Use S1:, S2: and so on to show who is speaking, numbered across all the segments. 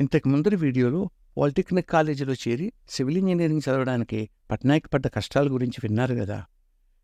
S1: ఇంతకు ముందరి వీడియోలో పాలిటెక్నిక్ కాలేజీలో చేరి సివిల్ ఇంజనీరింగ్ చదవడానికి పట్నాయక్ పడ్డ కష్టాల గురించి విన్నారు కదా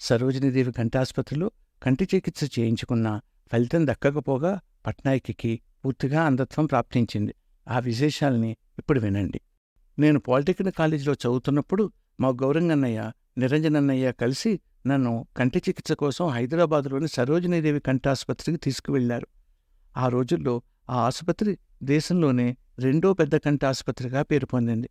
S1: సరోజినీదేవి కంటి కంటి చికిత్స చేయించుకున్న ఫలితం దక్కకపోగా పట్నాయక్కి పూర్తిగా అంధత్వం ప్రాప్తించింది. ఆ విశేషాల్ని ఇప్పుడు వినండి. నేను పాలిటెక్నిక్ కాలేజీలో చదువుతున్నప్పుడు మా గౌరంగన్నయ్య నిరంజనన్నయ్య కలిసి నన్ను కంటి చికిత్స కోసం హైదరాబాదులోని సరోజినీదేవి కంటి ఆసుపత్రికి తీసుకువెళ్ళారు ఆ రోజుల్లో ఆ ఆసుపత్రి దేశంలోనే రెండో పెద్ద కంటి ఆసుపత్రిగా పేరు పొందింది.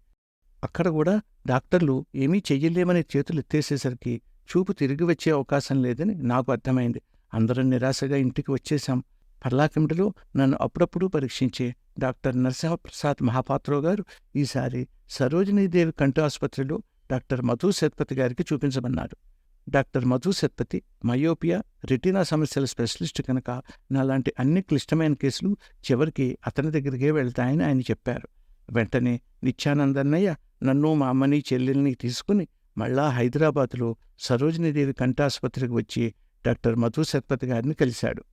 S1: అక్కడ కూడా డాక్టర్లు ఏమీ చెయ్యలేమని చేతులు ఎత్తేసేసరికి చూపు తిరిగి వచ్చే అవకాశం లేదని నాకు అర్థమైంది. అందరం నిరాశగా ఇంటికి వచ్చేశాం. పర్లాకింటిలో నన్ను అప్పుడప్పుడు పరీక్షించే డాక్టర్ నరసింహప్రసాద్ మహాపాత్రో గారు ఈసారి సరోజినీదేవి కంటి ఆసుపత్రిలో డాక్టర్ మధు శతపతి గారికి చూపించమన్నారు. Doctor Madhu Satpathy myopia retina సమస్యల స్పెషలిస్ట్ కనుక నాలాంటి అన్ని క్లిష్టమైన కేసులు చివరికి అతని దగ్గరికే వెళ్తాయని ఆయన చెప్పారు. వెంటనే నిత్యానందన్నయ్య నన్ను మా అమ్మని చెల్లెల్ని తీసుకుని మళ్ళా హైదరాబాదులో సరోజినీదేవి కంఠాసుపత్రికి వచ్చి డాక్టర్ మధు సత్పతి గారిని కలిశాడు.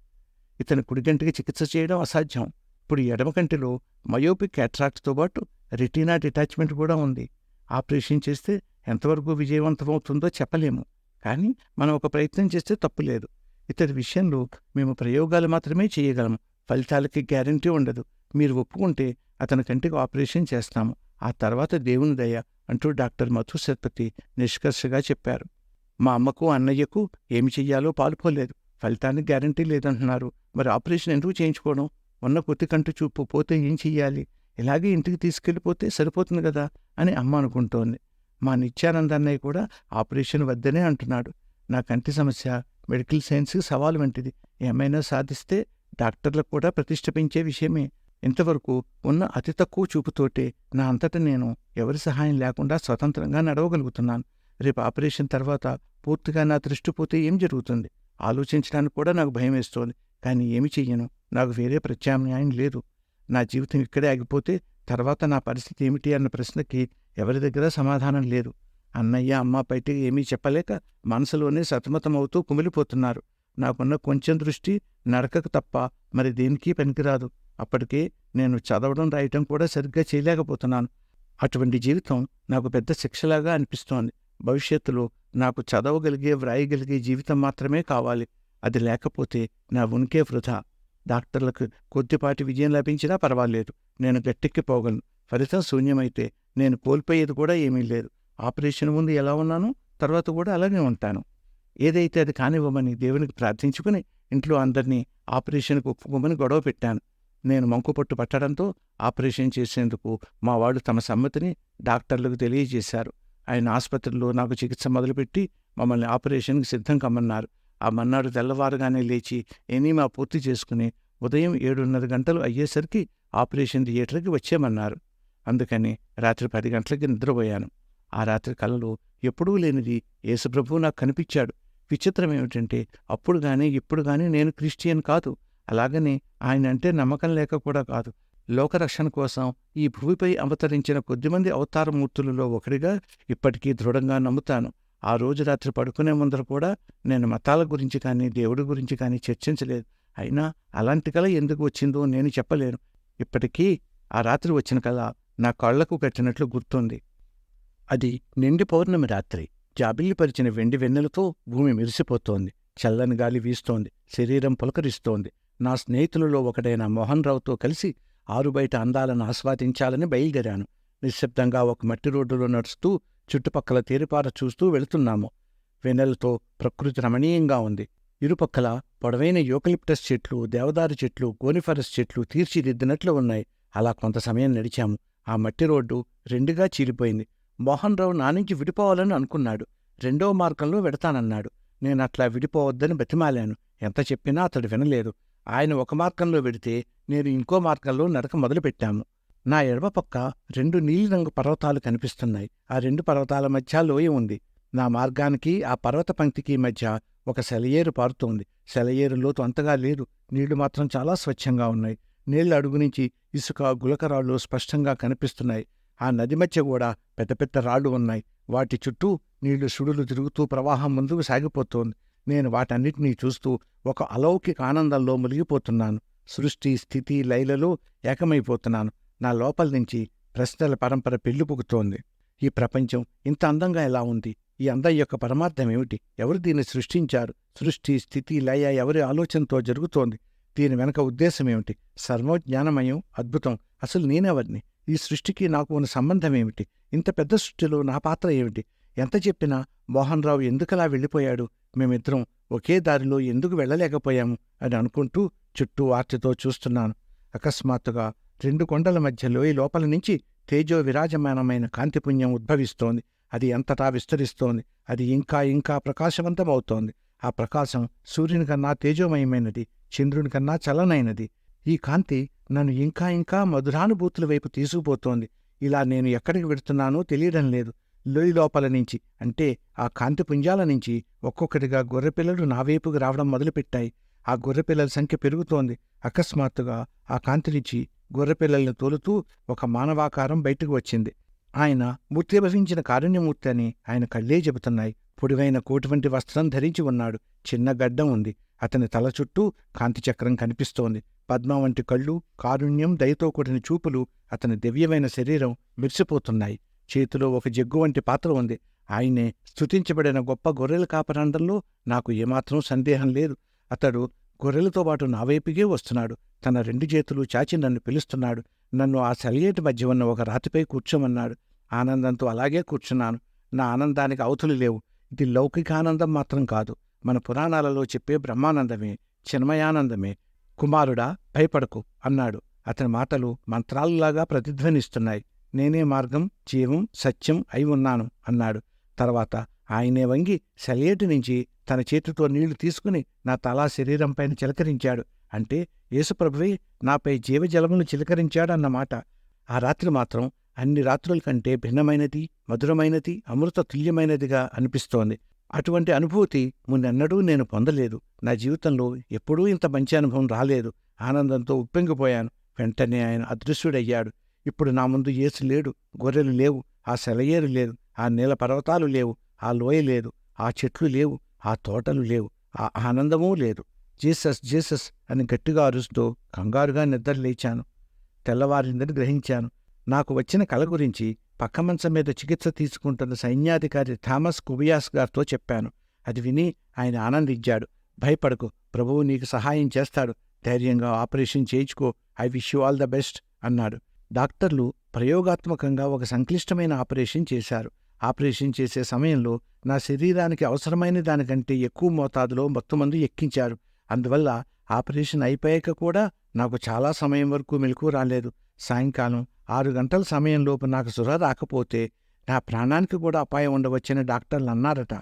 S1: ఇతను కుడిగంటికి చికిత్స చేయడం అసాధ్యం. ఇప్పుడు ఎడమ కంటిలో మయోపిక్ అట్రాక్ట్తో పాటు రెటీనా డిటాచ్మెంట్ కూడా ఉంది. ఆపరేషన్ చేస్తే ఎంతవరకు విజయవంతమవుతుందో చెప్పలేము. కానీ మనం ఒక ప్రయత్నం చేస్తే తప్పులేదు ఇతడి విషయంలో మేము ప్రయోగాలు మాత్రమే చేయగలము. ఫలితాలకి గ్యారంటీ ఉండదు. మీరు ఒప్పుకుంటే అతని కంటికి ఆపరేషన్ చేస్తాము. ఆ తర్వాత దేవుని దయ అంటూ డాక్టర్ మధు సత్పతి నిష్కర్షగా చెప్పారు. మా అమ్మకు అన్నయ్యకు ఏమి చెయ్యాలో పాలుపోలేదు. ఫలితానికి గ్యారంటీ లేదంటున్నారు. మరి ఆపరేషన్ ఎందుకు చేయించుకోవడం? ఉన్న కొద్ది కంటి చూపు పోతే ఏం చెయ్యాలి? ఇలాగే ఇంటికి తీసుకెళ్ళిపోతే సరిపోతుంది కదా అని అమ్మ అనుకుంటోంది. మా నిత్యానంద అన్నయ్య కూడా ఆపరేషన్ వద్దనే అంటున్నాడు. నా కంటి సమస్య మెడికల్ సైన్స్కి సవాలు వంటిది. ఏమైనా సాధిస్తే డాక్టర్లకు కూడా ప్రతిష్టపించే విషయమే. ఇంతవరకు ఉన్న అతి తక్కువ చూపుతోటే నా అంతట నేను ఎవరి సహాయం లేకుండా స్వతంత్రంగా నడవగలుగుతున్నాను. రేపు ఆపరేషన్ తర్వాత పూర్తిగా నా దృష్టి పోతే ఏం జరుగుతుంది? ఆలోచించడానికి కూడా నాకు భయం వేస్తోంది. కానీ ఏమి చెయ్యను? నాకు వేరే ప్రత్యామ్నాయం లేదు. నా జీవితం ఇక్కడే ఆగిపోతే తర్వాత నా పరిస్థితి ఏమిటి అన్న ప్రశ్నకి ఎవరి దగ్గర సమాధానం లేదు. అన్నయ్య అమ్మ బయటికి ఏమీ చెప్పలేక మనసులోనే సతమతమవుతూ కుమిలిపోతున్నారు. నాకున్న కొంచెం దృష్టి నడకకు తప్ప మరి దేనికి పనికిరాదు. అప్పటికే నేను చదవడం రాయటం కూడా సరిగ్గా చేయలేకపోతున్నాను. అటువంటి జీవితం నాకు పెద్ద శిక్షలాగా అనిపిస్తోంది. భవిష్యత్తులో నాకు చదవగలిగే వ్రాయగలిగే జీవితం మాత్రమే కావాలి. అది లేకపోతే నా ఉనికే వృధా. డాక్టర్లకు కొద్దిపాటి విజయం లభించినా పర్వాలేదు. నేను గట్టెక్కిపోగలను ఫలితం శూన్యమైతే నేను కోల్పోయేది కూడా ఏమీ లేదు. ఆపరేషన్ ముందు ఎలా ఉన్నానో? తర్వాత కూడా అలాగే ఉంటాను. ఏదైతే అది కానివ్వమని దేవునికి ప్రార్థించుకుని ఇంట్లో అందరినీ ఆపరేషన్కు ఒప్పుకోమని గొడవ పెట్టాను. నేను మంకుపట్టు పట్టడంతో ఆపరేషన్ చేసేందుకు మా వాళ్ళు తమ సమ్మతిని డాక్టర్లకు తెలియజేశారు. ఆయన ఆసుపత్రిలో నాకు చికిత్స మొదలుపెట్టి మమ్మల్ని ఆపరేషన్కి సిద్ధం కమ్మన్నారు. ఆ మన్నాడు తెల్లవారుగానే లేచి ఎనీమా పూర్తి చేసుకుని ఉదయం ఏడున్నర గంటలు అయ్యేసరికి ఆపరేషన్ థియేటర్కి వచ్చేమన్నారు. అందుకని రాత్రి పది గంటలకి నిద్రపోయాను. ఆ రాత్రి కలలో ఎప్పుడూ లేనిది యేసుప్రభువు నాకు కనిపించాడు. విచిత్రం ఏమిటంటే అప్పుడు కానీ ఇప్పుడు కానీ నేను క్రిస్టియన్ కాదు. అలాగని ఆయన అంటే నమ్మకం లేక కూడా కాదు. లోకరక్షణ కోసం ఈ భూమిపై అవతరించిన కొద్దిమంది అవతారమూర్తులలో ఒకరిగా ఇప్పటికీ దృఢంగా నమ్ముతాను. ఆ రోజు రాత్రి పడుకునే ముందర కూడా నేను మతాల గురించి కానీ దేవుడి గురించి కానీ చర్చించలేదు. అయినా అలాంటి కళ ఎందుకు వచ్చిందో నేను చెప్పలేను. ఇప్పటికీ ఆ రాత్రి వచ్చిన కళ నా కళ్ళకు కట్టినట్లు గుర్తుంది. అది నిండి పౌర్ణమి రాత్రి. జాబిల్లిపరిచిన వెండి వెన్నెలతో భూమి మెరిసిపోతోంది. చల్లని గాలి వీస్తోంది. శరీరం పులకరిస్తోంది. నా స్నేహితులలో ఒకడైన మోహన్ రావుతో కలిసి ఆరుబయట అందాలను ఆస్వాదించాలని బయలుదేరాను. నిశ్శబ్దంగా ఒక మట్టి రోడ్డులో నడుస్తూ చుట్టుపక్కల తీరుపార చూస్తూ వెళుతున్నాము. వెన్నెలతో ప్రకృతి రమణీయంగా ఉంది. ఇరుపక్కల పొడవైన యూకలిప్టస్ చెట్లు దేవదారు చెట్లు గోనిఫరస్ చెట్లు తీర్చిదిద్దినట్లు ఉన్నాయి. అలా కొంత సమయం నడిచాము. ఆ మట్టి రోడ్డు రెండుగా చీలిపోయింది. మోహన్ రావు నా నుంచి విడిపోవాలని అనుకున్నాడు. రెండో మార్గంలో వెడతానన్నాడు. నేను అట్లా విడిపోవద్దని బతిమాలాను. ఎంత చెప్పినా అతడు వినలేదు. ఆయన ఒక మార్గంలో వెడితే నేను ఇంకో మార్గంలో నడక మొదలుపెట్టాము. నా ఎడమ పక్క రెండు నీలిరంగు పర్వతాలు కనిపిస్తున్నాయి. ఆ రెండు పర్వతాల మధ్య లోయ ఉంది. నా మార్గానికి ఆ పర్వత పంక్తికి మధ్య ఒక సెలయేరు పారుతోంది. సెలయేరు లోతు అంతగా లేదు. నీళ్ళు మాత్రం చాలా స్వచ్ఛంగా ఉన్నాయి. నీళ్ళ అడుగు నుంచి ఇసుక గులకరాళ్ళు స్పష్టంగా కనిపిస్తున్నాయి. ఆ నది మధ్య కూడా పెద్ద పెద్ద రాళ్ళు ఉన్నాయి. వాటి చుట్టూ నీళ్ళు సుడులు తిరుగుతూ ప్రవాహం ముందుకు సాగిపోతోంది. నేను వాటన్నిటినీ చూస్తూ ఒక అలౌకిక ఆనందంలో మునిగిపోతున్నాను. సృష్టి స్థితి లైలలో ఏకమైపోతున్నాను. నా లోపల నుంచి ప్రశ్నల పరంపర పెళ్ళిపుకుతోంది ఈ ప్రపంచం ఇంత అందంగా ఎలా ఉంది? ఈ అందం యొక్క పరమార్థం ఏమిటి? ఎవరు దీన్ని సృష్టించారు? సృష్టి స్థితి లయ ఎవరి ఆలోచనతో జరుగుతోంది? దీని వెనక ఉద్దేశం ఏమిటి? సర్వజ్ఞానమయం అద్భుతం. అసలు నేనెవరిని? ఈ సృష్టికి నాకు ఉన్న సంబంధం ఏమిటి? ఇంత పెద్ద సృష్టిలో నా పాత్ర ఏమిటి? ఎంత చెప్పినా మోహన్ రావు ఎందుకలా వెళ్ళిపోయాడు? మేమిద్దరం ఒకే దారిలో ఎందుకు వెళ్ళలేకపోయాము? అని అనుకుంటూ చుట్టూ ఆర్తితో చూస్తున్నాను. అకస్మాత్తుగా రెండు కొండల మధ్య లోయ లోపల నుంచి తేజో విరాజమానమైన కాంతిపుణ్యం ఉద్భవిస్తోంది. అది ఎంతటా విస్తరిస్తోంది. అది ఇంకా ఇంకా ప్రకాశవంతమవుతోంది. ఆ ప్రకాశం సూర్యుని కన్నా తేజోమయమైనది చంద్రుని కన్నా చలనైనది. ఈ కాంతి నన్ను ఇంకా ఇంకా మధురానుభూతుల వైపు తీసుకుపోతోంది. ఇలా నేను ఎక్కడికి వెడుతున్నానో తెలియడం లేదు. లోయి లోపల నుంచి అంటే ఆ కాంతి పుంజాల నుంచి ఒక్కొక్కటిగా గొర్రెపిల్లలు నా వైపుకు రావడం మొదలుపెట్టాయి. ఆ గొర్రెపిల్లల సంఖ్య పెరుగుతోంది. అకస్మాత్తుగా ఆ కాంతి నుంచి గొర్రెపిల్లల్ని తోలుతూ ఒక మానవాకారం బయటకు వచ్చింది. ఆయన మూర్తిభవించిన కారుణ్యమూర్తి అని ఆయన కళ్ళే చెబుతున్నాయి. పొడివైన కోటివంటి వస్త్రం ధరించి ఉన్నాడు. చిన్న గడ్డం ఉంది. అతని తల చుట్టూ కాంతిచక్రం కనిపిస్తోంది. పద్మ వంటి కళ్ళు కారుణ్యం దయతో కూడిన చూపులు అతని దివ్యమైన శరీరం మెరిసిపోతున్నాయి. చేతిలో ఒక జగ్గు వంటి పాత్ర ఉంది. ఆయనే స్తుతించబడిన గొప్ప గొర్రెల కాపరాండంలో నాకు ఏమాత్రం సందేహం లేదు. అతడు గొర్రెలతో పాటు నా వస్తున్నాడు. తన రెండు చేతులు చాచి నన్ను పిలుస్తున్నాడు. నన్ను ఆ సెలయేటి మధ్య ఉన్న ఒక రాతిపై కూర్చోమన్నాడు. ఆనందంతో అలాగే కూర్చున్నాను. నా ఆనందానికి అవతులు లేవు. ఇది లౌకిక ఆనందం మాత్రం కాదు. మన పురాణాలలో చెప్పే బ్రహ్మానందమే చిన్మయానందమే. కుమారుడా భయపడకు అన్నాడు. అతని మాటలు మంత్రాలులాగా ప్రతిధ్వనిస్తున్నాయి. నేనే మార్గం జీవం సత్యం అయి ఉన్నాను అన్నాడు. తర్వాత ఆయనే వంగి సెలయేటి నుంచి తన చేతితో నీళ్ళు తీసుకుని నా తలా శరీరంపైన చిలకరించాడు. అంటే యేసుప్రభువే నాపై జీవజలమును చిలకరించాడన్నమాట. ఆ రాత్రి మాత్రం అన్ని రాత్రుల కంటే భిన్నమైనది మధురమైనది అమృత తుల్యమైనదిగా అనిపిస్తోంది. అటువంటి అనుభూతి మున్నెన్నడూ నేను పొందలేదు. నా జీవితంలో ఎప్పుడూ ఇంత మంచి అనుభవం రాలేదు. ఆనందంతో ఉప్పెంగిపోయాను. వెంటనే ఆయన అదృశ్యుడయ్యాడు. ఇప్పుడు నా ముందు ఏసు లేడు. గొర్రెలు లేవు. ఆ సెలయేరు లేదు. ఆ నీల పర్వతాలు లేవు. ఆ లోయ లేదు ఆ చెట్లు లేవు ఆ తోటలు లేవు ఆ ఆనందమూ లేదు. జీసస్ జీసస్ అని గట్టిగా అరుస్తూ కంగారుగా నిద్రలేచాను తెల్లవారిందని గ్రహించాను. నాకు వచ్చిన కల గురించి పక్క మంచం మీద చికిత్స తీసుకుంటున్న సైన్యాధికారి థామస్ కుబియాస్ గారితో చెప్పాను. అది విని ఆయన ఆనందించాడు. భయపడకు ప్రభువు నీకు సహాయం చేస్తాడు. ధైర్యంగా ఆపరేషన్ చేయించుకో. I wish you all the best అన్నాడు. డాక్టర్లు ప్రయోగాత్మకంగా ఒక సంక్లిష్టమైన ఆపరేషన్ చేశారు. ఆపరేషన్ చేసే సమయంలో నా శరీరానికి అవసరమైన దానికంటే ఎక్కువ మోతాదులో మొత్తమందు ఎక్కించారు. అందువల్ల ఆపరేషన్ అయిపోయాక కూడా నాకు చాలా సమయం వరకు మెలకు రాలేదు. సాయంకాలం ఆరు గంటల సమయంలోపు నాకు సుర రాకపోతే నా ప్రాణానికి కూడా అపాయం ఉండవచ్చని డాక్టర్లు అన్నారట.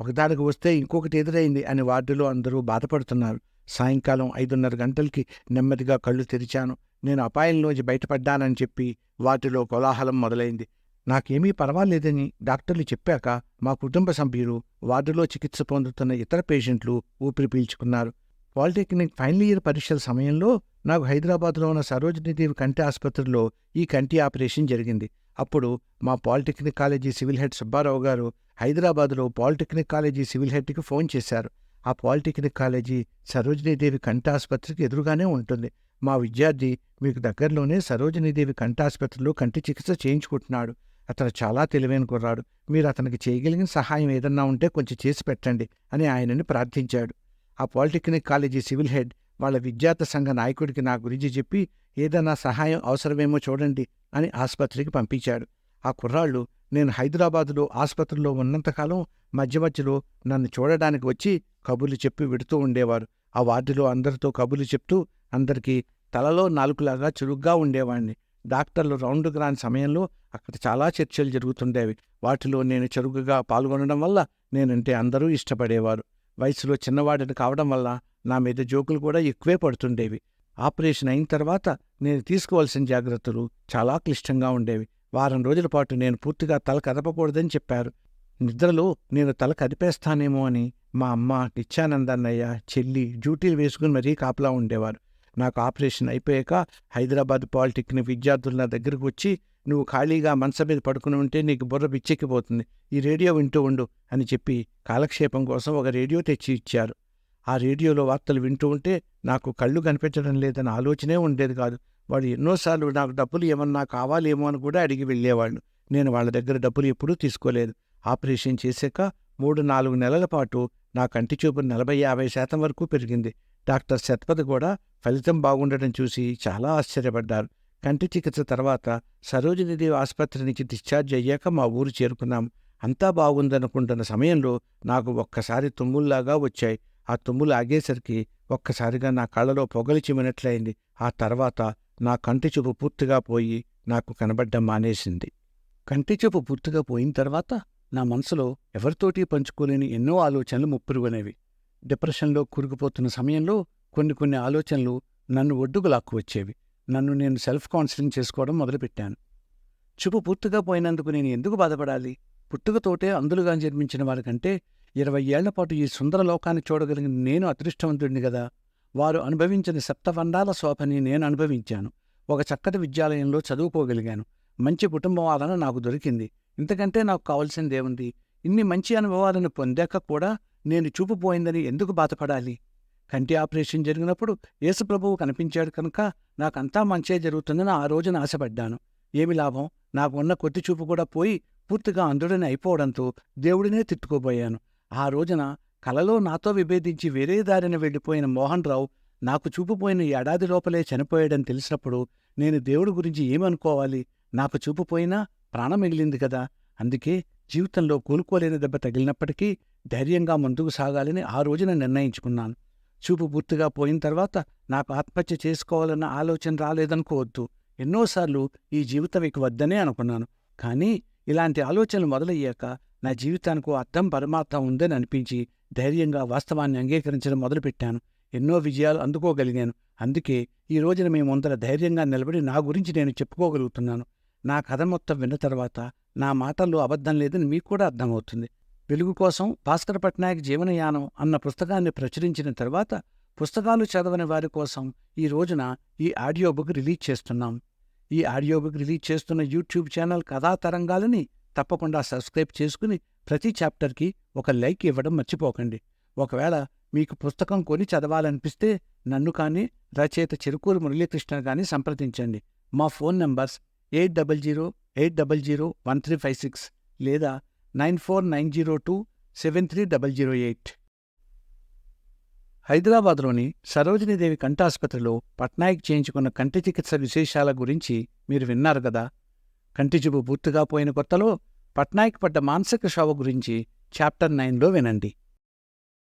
S1: ఒకదానికి వస్తే ఇంకొకటి ఎదురైంది అని వార్డులో అందరూ బాధపడుతున్నారు. సాయంకాలం ఐదున్నర గంటలకి నెమ్మదిగా కళ్ళు తెరిచాను. నేను అపాయంలోంచి బయటపడ్డానని చెప్పి వాటిలో కోలాహలం మొదలైంది. నాకేమీ పర్వాలేదని డాక్టర్లు చెప్పాక మా కుటుంబ సభ్యులు వార్డులో చికిత్స పొందుతున్న ఇతర పేషెంట్లు ఊపిరి పీల్చుకున్నారు. పాలిటెక్నిక్ ఫైనల్ ఇయర్ పరీక్షల సమయంలో నాకు హైదరాబాద్లో ఉన్న సరోజినీదేవి కంటి ఆసుపత్రిలో ఈ కంటి ఆపరేషన్ జరిగింది. అప్పుడు మా polytechnic college civil head Subbarao garu హైదరాబాద్లో పాలిటెక్నిక్ కాలేజీ సివిల్ హెడ్కి ఫోన్ చేశారు. ఆ పాలిటెక్నిక్ కాలేజీ సరోజినీదేవి కంటి ఆసుపత్రికి ఎదురుగానే ఉంటుంది. మా విద్యార్థి మీకు దగ్గరలోనే సరోజినీదేవి కంటి ఆసుపత్రిలో కంటి చికిత్స చేయించుకుంటున్నాడు. అతను చాలా తెలివైన కుర్రాడు. మీరు అతనికి చేయగలిగిన సహాయం ఏదన్నా ఉంటే కొంచెం చేసి పెట్టండి అని ఆయనని ప్రార్థించాడు. ఆ పాలిటెక్నిక్ కాలేజీ సివిల్ హెడ్ వాళ్ళ విద్యార్థి సంఘ నాయకుడికి నా గురించి చెప్పి ఏదైనా సహాయం అవసరమేమో చూడండి అని ఆసుపత్రికి పంపించాడు. ఆ కుర్రాళ్ళు నేను హైదరాబాదులో ఆసుపత్రిలో ఉన్నంతకాలం మధ్య మధ్యలో నన్ను చూడడానికి వచ్చి కబుర్లు చెప్పి విడుతూ ఉండేవారు. ఆ వార్డులో అందరితో కబుర్లు చెప్తూ అందరికీ తలలో నాలుగులాగా చురుగ్గా ఉండేవాణ్ణి డాక్టర్లు రౌండ్కు రాని సమయంలో అక్కడ చాలా చర్చలు జరుగుతుండేవి. వాటిలో నేను చురుకుగా పాల్గొనడం వల్ల నేనంటే అందరూ ఇష్టపడేవారు. వయసులో చిన్నవాడిని కావడం వల్ల నా మీద జోకులు కూడా ఎక్కువే పడుతుండేవి. ఆపరేషన్ అయిన తర్వాత నేను తీసుకోవాల్సిన జాగ్రత్తలు చాలా క్లిష్టంగా ఉండేవి. వారం రోజుల పాటు నేను పూర్తిగా తల కదపకూడదని చెప్పారు. నిద్రలో నేను తల కదిపేస్తానేమో అని మా అమ్మ నిత్యానందన్నయ్య చెల్లి డ్యూటీలు వేసుకుని మరీ కాపలా ఉండేవారు. నాకు ఆపరేషన్ అయిపోయాక హైదరాబాద్ పాలిటెక్నిక్ విద్యార్థులు నా దగ్గరకు వచ్చి నువ్వు ఖాళీగా మనస మీద పడుకుని ఉంటే నీకు బుర్ర బిచ్చెక్కిపోతుంది. ఈ రేడియో వింటూ ఉండు అని చెప్పి కాలక్షేపం కోసం ఒక రేడియో తెచ్చి ఇచ్చారు. ఆ రేడియోలో వార్తలు వింటూ ఉంటే నాకు కళ్ళు కనిపించడం లేదన్న ఆలోచనే ఉండేది కాదు. వాడు ఎన్నోసార్లు నాకు డబ్బులు ఏమన్నా కావాలేమో అని కూడా అడిగి వెళ్ళేవాళ్ళు. నేను వాళ్ళ దగ్గర డబ్బులు ఎప్పుడూ తీసుకోలేదు. ఆపరేషన్ చేశాక మూడు నాలుగు నెలల పాటు నా కంటి చూపు నలభై యాభై శాతం వరకు పెరిగింది. డాక్టర్ శతపథ్ కూడా ఫలితం బాగుండటం చూసి చాలా ఆశ్చర్యపడ్డారు. కంటి చికిత్స తర్వాత సరోజినీదేవి ఆసుపత్రి నుంచి డిశ్చార్జ్ అయ్యాక మా ఊరు చేరుకున్నాం. అంతా బాగుందనుకుంటున్న సమయంలో నాకు ఒక్కసారి తుమ్ముల్లాగా వచ్చాయి. ఆ తుమ్ములు ఆగేసరికి ఒక్కసారిగా నా కళ్ళలో పొగలు చిమ్మినట్లయింది. ఆ తర్వాత నా కంటి చూపు పూర్తిగా పోయి నాకు కనబడ్డం మానేసింది. కంటి చూపు పూర్తిగా పోయిన తర్వాత నా మనసులో ఎవరితోటి పంచుకోలేని ఎన్నో ఆలోచనలు ముప్పురుగనేవి. డిప్రెషన్లో కూరుకుపోతున్న సమయంలో కొన్ని కొన్ని ఆలోచనలు నన్ను ఒడ్డుకు లాక్కు వచ్చేవి. నన్ను నేను సెల్ఫ్ కౌన్సిలింగ్ చేసుకోవడం మొదలుపెట్టాను. చూపు పూర్తిగా పోయినందుకు నేను ఎందుకు బాధపడాలి? పుట్టుకతోటే అందులుగా జన్మించిన వారికంటే ఇరవై ఏళ్ళ పాటు ఈ సుందర లోకాన్ని చూడగలిగిన నేను అదృష్టవంతుడిని గదా వారు అనుభవించిన సప్తవండాల శోభని నేను అనుభవించాను. ఒక చక్కటి విద్యాలయంలో చదువుకోగలిగాను. మంచి కుటుంబం వలన నాకు దొరికింది. ఇంతకంటే నాకు కావలసిందేముంది? ఇన్ని మంచి అనుభవాలను పొందాక కూడా నేను చూపు పోయిందని ఎందుకు బాధపడాలి? కంటి ఆపరేషన్ జరిగినప్పుడు యేసుప్రభువు కనిపించాడు కనుక నాకంతా మంచే జరుగుతుందని ఆ రోజున ఆశపడ్డాను. ఏమి లాభం? నాకు ఉన్న కొద్ది చూపు కూడా పోయి పూర్తిగా అందుడని అయిపోవడంతో దేవుడినే తిట్టుకోబోయాను. ఆ రోజున కలలో నాతో విభేదించి వేరే దారిన వెళ్ళిపోయిన మోహన్ రావు నాకు చూపుపోయిన ఏడాది లోపలే చనిపోయాడని తెలిసినప్పుడు నేను దేవుడి గురించి ఏమనుకోవాలి? నాకు చూపుపోయినా ప్రాణం మిగిలింది కదా. అందుకే జీవితంలో కోలుకోలేని దెబ్బ తగిలినప్పటికీ ధైర్యంగా ముందుకు సాగాలని ఆ రోజున నిర్ణయించుకున్నాను. చూపు పూర్తిగా పోయిన తర్వాత నాకు ఆత్మహత్య చేసుకోవాలన్న ఆలోచన రాలేదనుకోవద్దు. ఎన్నోసార్లు ఈ జీవితం ఇక వద్దనే అనుకున్నాను. కానీ ఇలాంటి ఆలోచనలు మొదలయ్యాక నా జీవితానికి అర్థం పరమార్థం ఉందని అనిపించి ధైర్యంగా వాస్తవాన్ని అంగీకరించడం మొదలుపెట్టాను. ఎన్నో విజయాలు అందుకోగలిగాను. అందుకే ఈ రోజున మీ ధైర్యంగా నిలబడి నా గురించి నేను చెప్పుకోగలుగుతున్నాను. నా కథ మొత్తం విన్న తర్వాత నా మాటల్లో అబద్ధం లేదని మీకు కూడా అర్థమవుతుంది. వెలుగు కోసం భాస్కర్ పట్నాయక్ జీవనయానం అన్న పుస్తకాన్ని ప్రచురించిన తర్వాత పుస్తకాలు చదవని వారి కోసం ఈ రోజున ఈ ఆడియో బుక్ రిలీజ్ చేస్తున్నాం. ఈ ఆడియో బుక్ రిలీజ్ చేస్తున్న యూట్యూబ్ ఛానల్ కథా తరంగాలని తప్పకుండా సబ్స్క్రైబ్ చేసుకుని ప్రతి చాప్టర్కి ఒక లైక్ ఇవ్వడం మర్చిపోకండి. ఒకవేళ మీకు పుస్తకం కొని చదవాలనిపిస్తే నన్ను కానీ రచయిత చెరుకూరు మురళీకృష్ణ కానీ సంప్రదించండి. మా phone numbers eight double zero eight double zero one three five six లేదా nine four nine zero two seven three double zero eight. హైదరాబాద్లోని సరోజినీదేవి కంటాసుపత్రిలో పట్నాయక్ చేయించుకున్న కంటి చికిత్స విశేషాల గురించి మీరు విన్నారు కదా? కంటి చూపు పూర్తిగా పోయిన కొత్తలో పట్నాయక్ పడ్డ మానసిక శోభ గురించి చాప్టర్ నైన్లో వినండి.